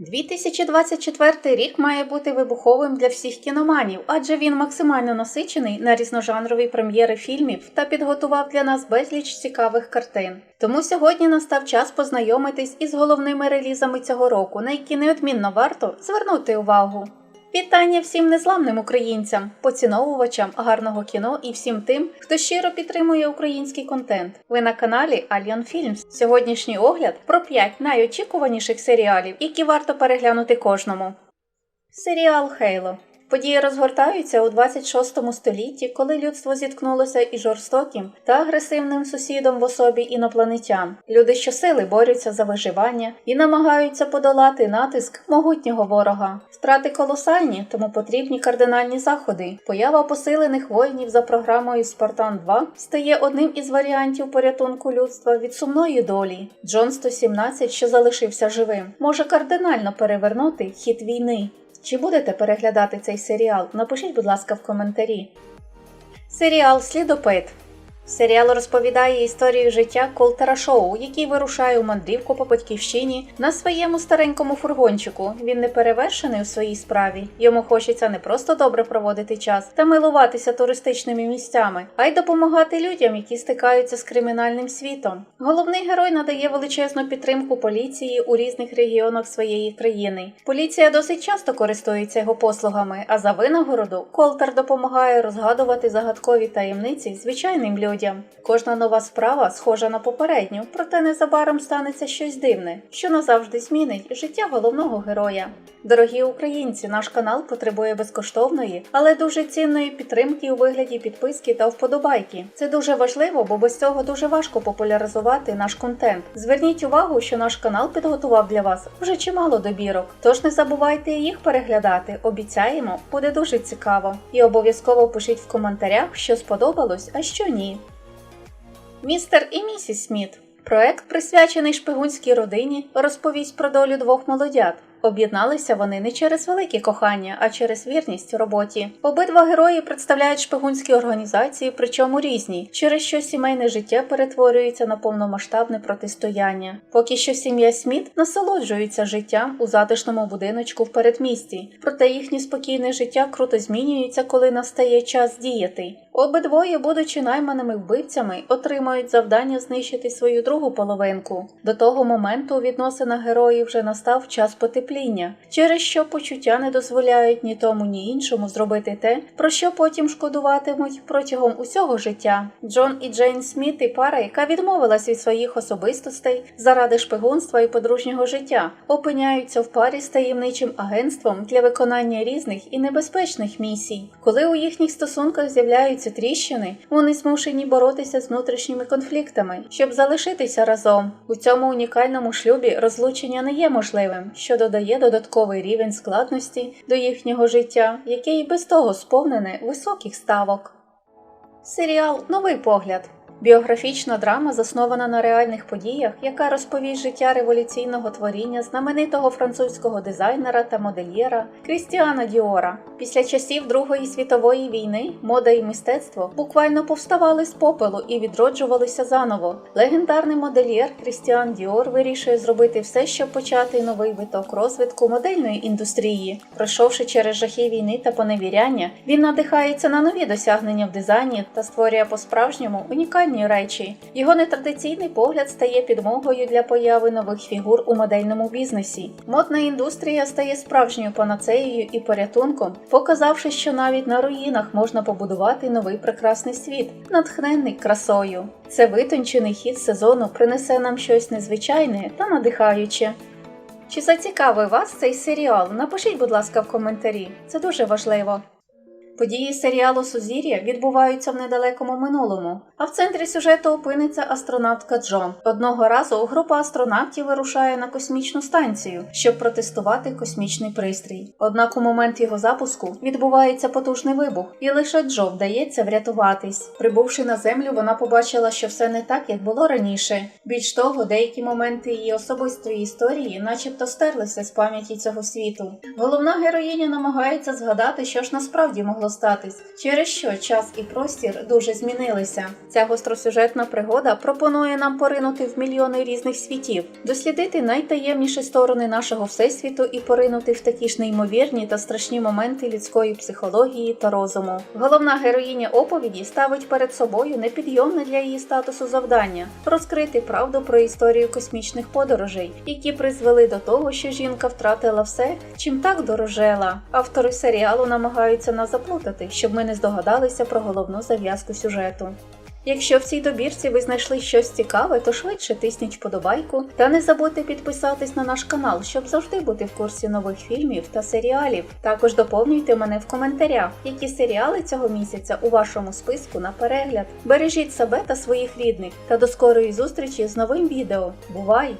2024 рік має бути вибуховим для всіх кіноманів, адже він максимально насичений на різножанрові прем'єри фільмів та підготував для нас безліч цікавих картин. Тому сьогодні настав час познайомитись із головними релізами цього року, на які неодмінно варто звернути увагу. Вітання всім незламним українцям, поціновувачам гарного кіно і всім тим, хто щиро підтримує український контент. Ви на каналі Alien Films. Сьогоднішній огляд про 5 найочікуваніших серіалів, які варто переглянути кожному. Серіал Хейло. Події розгортаються у 26 столітті, коли людство зіткнулося із жорстоким та агресивним сусідом в особі інопланетян. Люди щосили борються за виживання і намагаються подолати натиск могутнього ворога. Втрати колосальні, тому потрібні кардинальні заходи. Поява посилених воїнів за програмою Спартан 2 стає одним із варіантів порятунку людства від сумної долі. Джон 117, що залишився живим, може кардинально перевернути хід війни. Чи будете переглядати цей серіал? Напишіть, будь ласка, в коментарі. Серіал Слідопит. Серіал розповідає історію життя Колтера Шоу, який вирушає у мандрівку по батьківщині на своєму старенькому фургончику. Він не перевершений у своїй справі. Йому хочеться не просто добре проводити час та милуватися туристичними місцями, а й допомагати людям, які стикаються з кримінальним світом. Головний герой надає величезну підтримку поліції у різних регіонах своєї країни. Поліція досить часто користується його послугами, а за винагороду Колтер допомагає розгадувати загадкові таємниці звичайним людям. Кожна нова справа схожа на попередню, проте незабаром станеться щось дивне, що назавжди змінить життя головного героя. Дорогі українці, наш канал потребує безкоштовної, але дуже цінної підтримки у вигляді підписки та вподобайки. Це дуже важливо, бо без цього дуже важко популяризувати наш контент. Зверніть увагу, що наш канал підготував для вас вже чимало добірок. Тож не забувайте їх переглядати. Обіцяємо, буде дуже цікаво. І обов'язково пишіть в коментарях, що сподобалось, а що ні. Містер і місіс Сміт. Проект, присвячений шпигунській родині, розповість про долю двох молодят. Об'єдналися вони не через велике кохання, а через вірність роботі. Обидва герої представляють шпигунські організації, причому різні, через що сімейне життя перетворюється на повномасштабне протистояння. Поки що сім'я Сміт насолоджується життям у затишному будиночку в передмісті, проте їхнє спокійне життя круто змінюється, коли настає час діяти. Обидвоє, будучи найманими вбивцями, отримають завдання знищити свою другу половинку. До того моменту у відносинах героїв вже настав час потепління, через що почуття не дозволяють ні тому, ні іншому зробити те, про що потім шкодуватимуть протягом усього життя. Джон і Джейн Сміт і пара, яка відмовилась від своїх особистостей заради шпигунства і подружнього життя, опиняються в парі з таємничим агентством для виконання різних і небезпечних місій. Коли у їхніх стосунках з'являються тріщини, вони змушені боротися з внутрішніми конфліктами, щоб залишитися разом. У цьому унікальному шлюбі розлучення не є можливим, що додає додатковий рівень складності до їхнього життя, яке і без того сповнене високих ставок. Серіал Новий погляд. Біографічна драма заснована на реальних подіях, яка розповість життя революційного творіння знаменитого французького дизайнера та модельєра Крістіана Діора. Після часів Другої світової війни мода і мистецтво буквально повставали з попелу і відроджувалися заново. Легендарний модельєр Крістіан Діор вирішує зробити все, щоб почати новий виток розвитку модельної індустрії. Пройшовши через жахи війни та поневіряння, він надихається на нові досягнення в дизайні та створює по-справжньому унікальні речі. Його нетрадиційний погляд стає підмогою для появи нових фігур у модельному бізнесі. Модна індустрія стає справжньою панацеєю і порятунком, показавши, що навіть на руїнах можна побудувати новий прекрасний світ, натхнений красою. Це витончений хід сезону принесе нам щось незвичайне та надихаюче. Чи зацікавив вас цей серіал? Напишіть, будь ласка, в коментарі. Це дуже важливо. Події серіалу Сузір'я відбуваються в недалекому минулому, а в центрі сюжету опиниться астронавтка Джон. Одного разу група астронавтів вирушає на космічну станцію, щоб протестувати космічний пристрій. Однак у момент його запуску відбувається потужний вибух, і лише Джо вдається врятуватись. Прибувши на землю, вона побачила, що все не так, як було раніше. Більш того, деякі моменти її особистої історії, начебто, стерлися з пам'яті цього світу. Головна героїня намагається згадати, що ж насправді могло могло статись, через що час і простір дуже змінилися. Ця гостросюжетна пригода пропонує нам поринути в мільйони різних світів, дослідити найтаємніші сторони нашого всесвіту і поринути в такі ж неймовірні та страшні моменти людської психології та розуму. Головна героїня оповіді ставить перед собою непідйомне для її статусу завдання розкрити правду про історію космічних подорожей, які призвели до того, що жінка втратила все, чим так дорожела. Автори серіалу намагаються на нас заплутати, щоб ми не здогадалися про головну зав'язку сюжету. Якщо в цій добірці ви знайшли щось цікаве, то швидше тисніть вподобайку та не забудьте підписатись на наш канал, щоб завжди бути в курсі нових фільмів та серіалів. Також доповнюйте мене в коментарях, які серіали цього місяця у вашому списку на перегляд. Бережіть себе та своїх рідних та до скорої зустрічі з новим відео. Бувай!